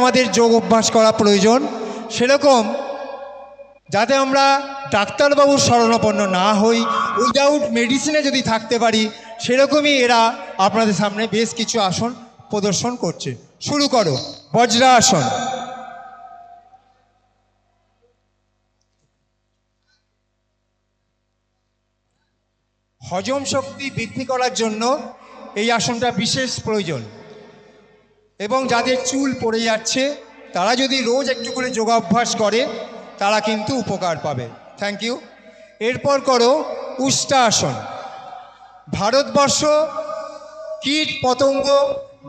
আমাদের যোগ অভ্যাস করা প্রয়োজন, সেরকম যাতে আমরা ডাক্তারবাবুর শরণাপন্ন না হই উইদাউট মেডিসিনে যদি থাকতে পারি, সেরকমই এরা আপনাদের সামনে বেশ কিছু আসন প্রদর্শন করছে। শুরু করো বজ্রা আসন হজম শক্তি বৃদ্ধি করার জন্য এই আসনটা বিশেষ প্রয়োজন। এবং যাদের চুল পড়ে যাচ্ছে, তারা যদি রোজ একটু করে যোগাভ্যাস করে, তারা কিন্তু উপকার পাবে। থ্যাংক ইউ এরপর করো, উষ্টা আসন। ভারতবর্ষ কীট পতঙ্গ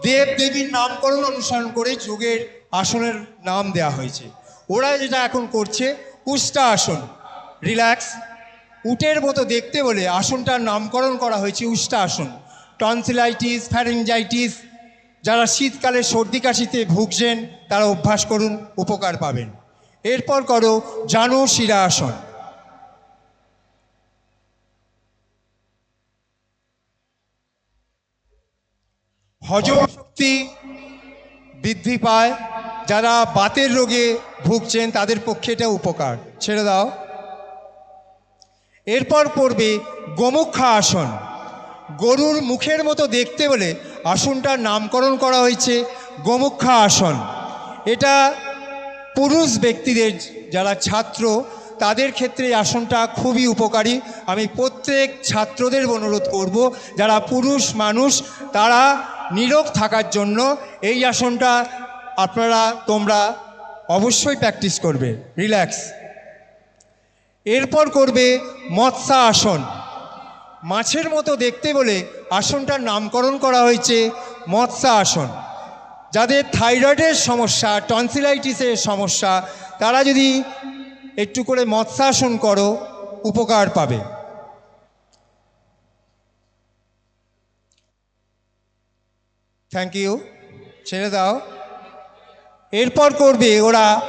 দেব দেবীর নামকরণ অনুসরণ করে যোগের আসনের নাম দেয়া হয়েছে। ওরা যেটা এখন করছে, উষ্টা আসন। রিল্যাক্স উটের মতো দেখতে বলে আসনটার নামকরণ করা হয়েছে উষ্টা আসন। টনসিলাইটিস ফ্যারেঞ্জাইটিস যারা শীতকালে সর্দি কাশিতে ভুগছেন, তারা অভ্যাস করুন, উপকার পাবেন। এরপর করো, জানু শিরা আসন হজম শক্তি বৃদ্ধি পায়। যারা বাতের রোগে ভুগছেন, তাদের পক্ষে এটা উপকার। ছেড়ে দাও। এরপর পড়বে গোমুখা আসন গরুর মুখের মতো দেখতে বলে আসনটার নামকরণ করা হয়েছে গোমুখা আসন। এটা পুরুষ ব্যক্তিদের যারা ছাত্র, তাদের ক্ষেত্রে এই আসনটা খুবই উপকারী। আমি প্রত্যেক ছাত্রদের অনুরোধ করব, যারা পুরুষ মানুষ, তারা নীরব থাকার জন্য এই আসনটা আপনারা, তোমরা অবশ্যই প্র্যাকটিস করবে। রিল্যাক্স। এরপর করবে মৎস্যা আসন মাছের মতো দেখতে বলে আসনটার নামকরণ করা হয়েছে মৎস্যা আসন। যাদের থাইরয়েডের সমস্যা টনসিলাইটিসের সমস্যা, তারা যদি একটু করে মৎস্যাসন করো, উপকার পাবে। থ্যাংক ইউ ছেড়ে দাও। এরপর করবে ওরা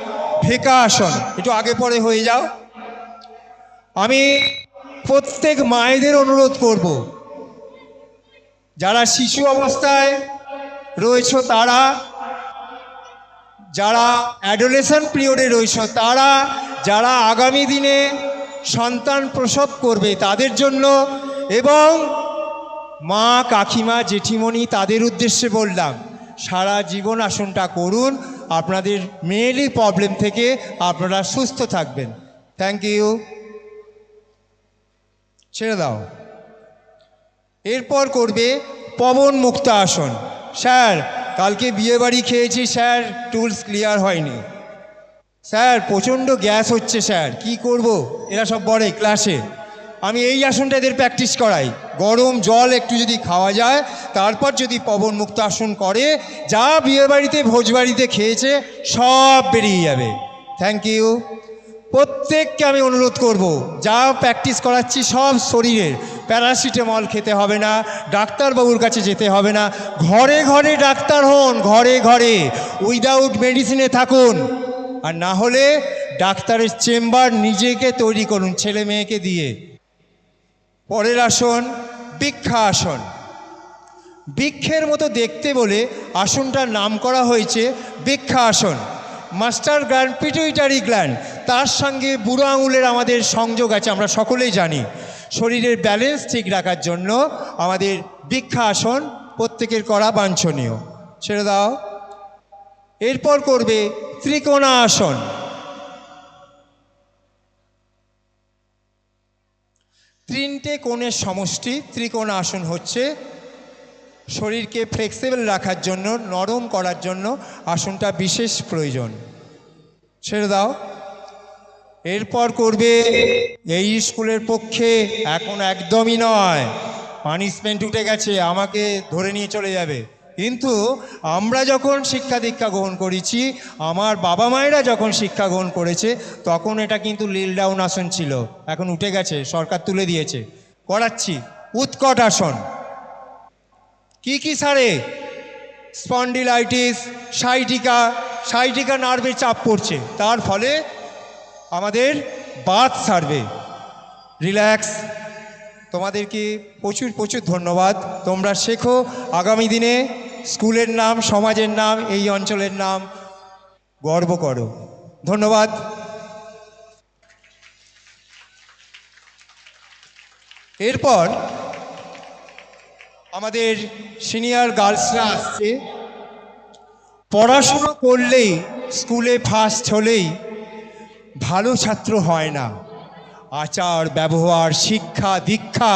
ফেকা আসন। একটু আগে পরে হয়ে যাও। আমি প্রত্যেক মায়েদের অনুরোধ করব। যারা শিশু অবস্থায় রয়েছ তারা, যারা অ্যাডোলেশন পিরিয়ডে রয়েছ তারা, যারা আগামী দিনে সন্তান প্রসব করবে তাদের জন্য এবং মা, কাকিমা, জেঠিমণি তাদের উদ্দেশ্যে বললাম, সারা জীবন আসনটা করুন, আপনাদের মেয়েলি প্রবলেম থেকে আপনারা সুস্থ থাকবেন। থ্যাংক ইউ ছেড়ে দাও। এরপর করবে পবন মুক্ত আসন। স্যার, কালকে বিয়ে বাড়ি খেয়েছি, স্যার, টুলস ক্লিয়ার হয়নি। স্যার, প্রচণ্ড গ্যাস হচ্ছে, স্যার। কি করব? এরা সব বলে ক্লাসে। আমি এই আসনটা এদের প্র্যাকটিস করাই। গরম জল একটু যদি খাওয়া যায়, তারপর যদি পবন মুক্ত আসন করে, যা বিয়ে বাড়িতে ভোজবাড়িতে খেয়েছে, সব বেরিয়ে যাবে। থ্যাংক ইউ প্রত্যেককে আমি অনুরোধ করব, যা প্র্যাকটিস করাচ্ছি সব শরীরের প্যারাসিটামল খেতে হবে না, ডাক্তারবাবুর কাছে যেতে হবে না, ঘরে ঘরে ডাক্তার হন, ঘরে ঘরে উইদাউট মেডিসিনে থাকুন। আর না হলে ডাক্তারের চেম্বার নিজেকে তৈরি করুন, ছেলে মেয়েকে দিয়ে। পরের আসন বৃক্ষা আসন। বৃক্ষের মতো দেখতে বলে আসনটার নাম করা হয়েছে বৃক্ষা আসন। মাস্টার গ্ল্যান্ড পিটুইটারি গ্ল্যান্ড তার সঙ্গে বুড়ো আঙুলের আমাদের সংযোগ আছে, আমরা সকলেই জানি। শরীরের ব্যালেন্স ঠিক রাখার জন্য আমাদের বৃক্ষা আসন প্রত্যেকের করা বাঞ্ছনীয়। ছেড়ে দাও। এরপর করবে ত্রিকোণা আসন তিনটে কোণের সমষ্টি ত্রিকোণ আসন হচ্ছে শরীরকে ফ্লেক্সিবল রাখার জন্য, নরম করার জন্য আসনটা বিশেষ প্রয়োজন। ছেড়ে দাও। এরপর করবে এই স্কুলের পক্ষে এখন একদমই নয়। পানিশমেন্ট উঠে গেছে, আমাকে ধরে নিয়ে চলে যাবে। কিন্তু আমরা যখন শিক্ষা দীক্ষা গ্রহণ করেছি, আমার বাবা মায়েরা যখন শিক্ষা গ্রহণ করেছে, তখন এটা কিন্তু লিল ডাউন আসন ছিল। এখন উঠে গেছে, সরকার তুলে দিয়েছে। করাচ্ছি, উৎকট আসন। কি কি সারে? স্পন্ডিলাইটিস, সাইটিকা সাইটিকা নার্ভে চাপ পড়ছে। তার ফলে আমাদের বাত সারবে রিল্যাক্স তোমাদেরকে প্রচুর প্রচুর ধন্যবাদ। তোমরা শেখো, আগামী দিনে স্কুলের নাম, সমাজের নাম, এই অঞ্চলের নাম গর্ব করো। ধন্যবাদ। এরপর আমাদের সিনিয়র গার্লসরা আসছে। পড়াশুনো করলেই, স্কুলে ফার্স্ট হলেই ভালো ছাত্র হয় না। আচার ব্যবহার শিক্ষা দীক্ষা